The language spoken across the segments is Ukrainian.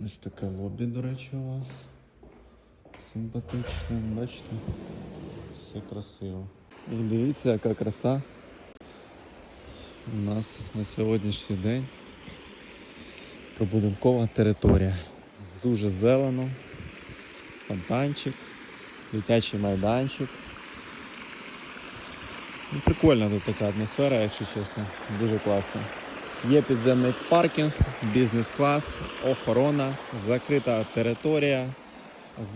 Ось таке лобі, до речі, у вас. Симпатичне, бачите? Все красиво. І дивіться, яка краса у нас на сьогоднішній день. Прибудинкова територія. Дуже зелено, фонтанчик, дитячий майданчик. Ну, прикольна тут така атмосфера, якщо чесно. Дуже класно. Є підземний паркінг, бізнес-клас, охорона, закрита територія,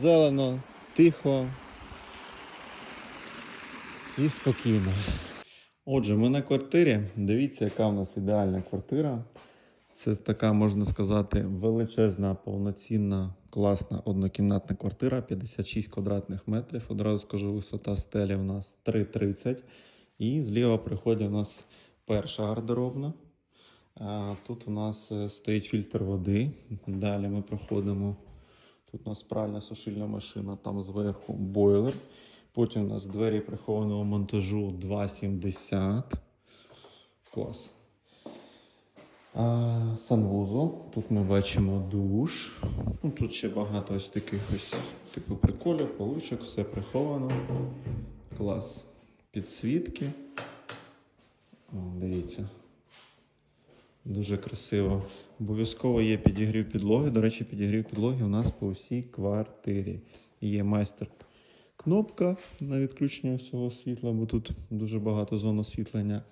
зелено, тихо і спокійно. Отже, ми на квартирі. Дивіться, яка в нас ідеальна квартира. Це така, можна сказати, величезна, повноцінна, класна однокімнатна квартира, 56 квадратних метрів. Одразу скажу, висота стелі у нас 3,30. І зліва приходить у нас перша гардеробна. Тут у нас е, стоїть фільтр води. Далі ми проходимо. Тут у нас пральна сушильна машина, там зверху бойлер. Потім у нас двері прихованого монтажу 2,70. Клас. А, санвузол. Тут ми бачимо душ. Ну, тут ще багато ось таких ось типу приколів, поличок, все приховано. Клас. Підсвітки. О, дивіться. Дуже красиво. Обов'язково є підігрів підлоги. До речі, підігрів підлоги у нас по всій квартирі. Є майстер кнопка на відключення всього світла, бо тут дуже багато зон освітлення.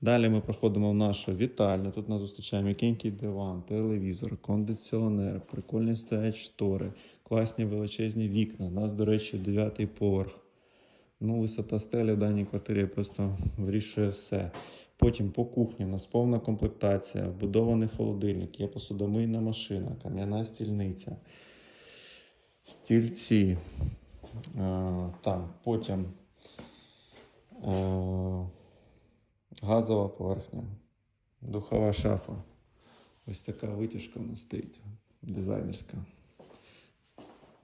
Далі ми проходимо в нашу вітальню. Тут нас зустрічає м'якенький диван, телевізор, кондиціонер, прикольні стоять штори, класні величезні вікна. У нас, до речі, дев'ятий поверх. Ну, висота стелі в даній квартирі просто вирішує все. Потім по кухні у нас повна комплектація, вбудований холодильник, є посудомийна машина, кам'яна стільниця, стільці. Е, там, потім е, газова поверхня, духова шафа. Ось така витяжка у нас стоїть, дизайнерська.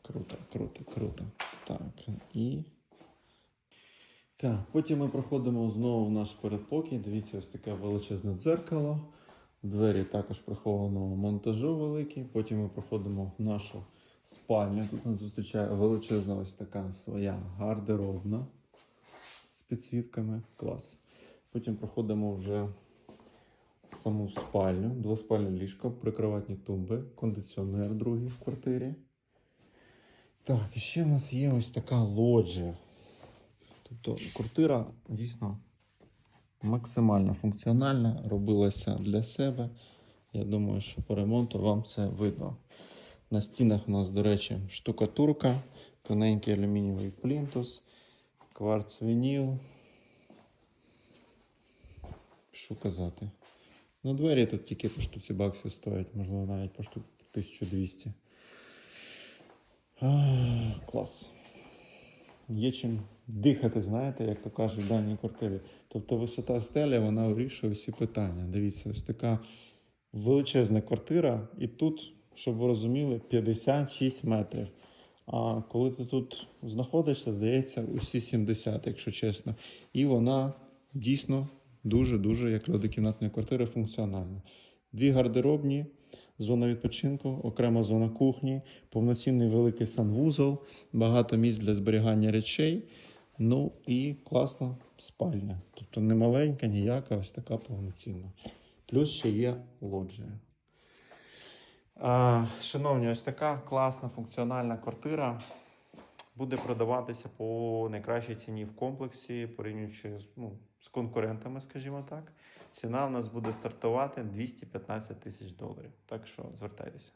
Круто, круто, круто. Так, і. Так, потім ми проходимо знову в наш передпокій. Дивіться, ось таке величезне дзеркало. Двері також прихованого монтажу великі. Потім ми проходимо в нашу спальню. Тут нас зустрічає величезна ось така своя гардеробна з підсвітками. Клас. Потім проходимо вже в саму спальню, двоспальне ліжко, прикроватні тумби, кондиціонер другий в квартирі. Так, і ще в нас є ось така лоджія. Тобто квартира дійсно максимально функціональна, робилася для себе. Я думаю, що по ремонту вам це видно. На стінах у нас, до речі, штукатурка, тоненький алюмінієвий плінтус, кварц вініл. Що казати? Ну, двері тут тільки по штуці баксів стоять, можливо, навіть по штуці 1200. А, клас. Є чим дихати, знаєте, як то кажуть, в даній квартирі. Тобто висота стелі, вона вирішує всі питання. Дивіться, ось така величезна квартира, і тут, щоб ви розуміли, 56 метрів. А коли ти тут знаходишся, здається, усі 70, якщо чесно. І вона дійсно дуже-дуже, як для однокімнатної квартири, функціональна. Дві гардеробні, зона відпочинку, окрема зона кухні, повноцінний великий санвузол, багато місць для зберігання речей. Ну і класна спальня. Тобто не маленька, ніяка, ось така повноцінна. Плюс ще є лоджія. Шановні, ось така класна функціональна квартира буде продаватися по найкращій ціні в комплексі, порівнюючи ну, з конкурентами, скажімо так. Ціна в нас буде стартувати 215 тисяч доларів. Так що звертайтеся.